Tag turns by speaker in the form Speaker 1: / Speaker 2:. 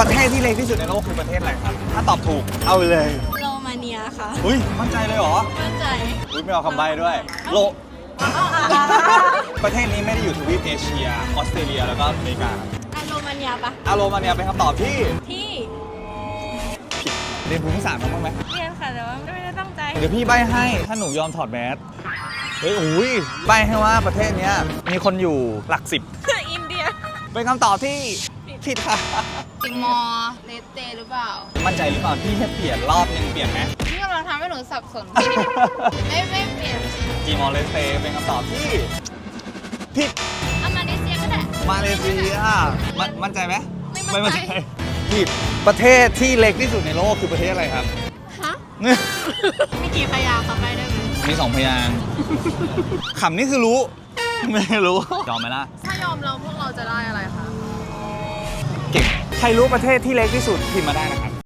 Speaker 1: ประเทศที่เล็กที่สุดในโลกคือประเทศอะไรครับ ถ้าตอบถูก เอาไปเลย
Speaker 2: โรมาเนียค่ะ
Speaker 1: อุ้ยมั่นใจเลยเหรอ
Speaker 2: มั่นใจ
Speaker 1: อุ้ยไม่เอาคำใบ้ด้วย โล ประเทศนี้ไม่ได้อยู่ทวีปเอเชีย ออสเตรเลียแล้วก็อเมริกา
Speaker 2: อะโรมาเนียปะ
Speaker 1: อาโรมาเนียเป็นคำตอบที่
Speaker 2: ที่
Speaker 1: เรียนภูมิศาสตร์มาบ้างไหม
Speaker 2: เรียนค่ะแต่ว่าไม่ได้ตั้งใจ
Speaker 1: เดี๋ยวพี่ใบให้ ถ้าหนูยอมถอดแมส เฮ้ยอุ้ยใบให้ว่าประเทศเนี้ยมีคนอยู่หลักสิบ
Speaker 2: อินเดีย
Speaker 1: เป็นคำตอบที่ ผิดค่ะ
Speaker 3: ติมอร์เลสเตหรือเปล่า
Speaker 1: มั่นใจหรือเปล่าพี่แค่เปลี่ยนรอบนึงเปลี่ยนไหม
Speaker 3: พี่กำลังทำให้หนูสับสน ไม่ไม่เปลี่ยน
Speaker 1: จีมอร์เลสเตเป็นคำตอบที่ผิด
Speaker 3: เอามาเลเซียก็ได้
Speaker 1: มาเลเซียมันมั่นใจไหม
Speaker 3: ไม่มั่นใจ
Speaker 1: ผิดประเทศที่เล็กที่สุดในโลกคือประเทศอะไรครับ
Speaker 3: ฮะมีกี่พยางค์คะไปได้ไหม
Speaker 1: มีสองพยางค์ขำนี่คือรู้ ไม่รู้ยอมไหมล่ะ
Speaker 3: ถ้ายอมเราพวกเราจะได้อะไรคะ
Speaker 1: เก่งใคร รู้ประเทศที่เล็กที่สุดพิมพ์มาได้นะครับ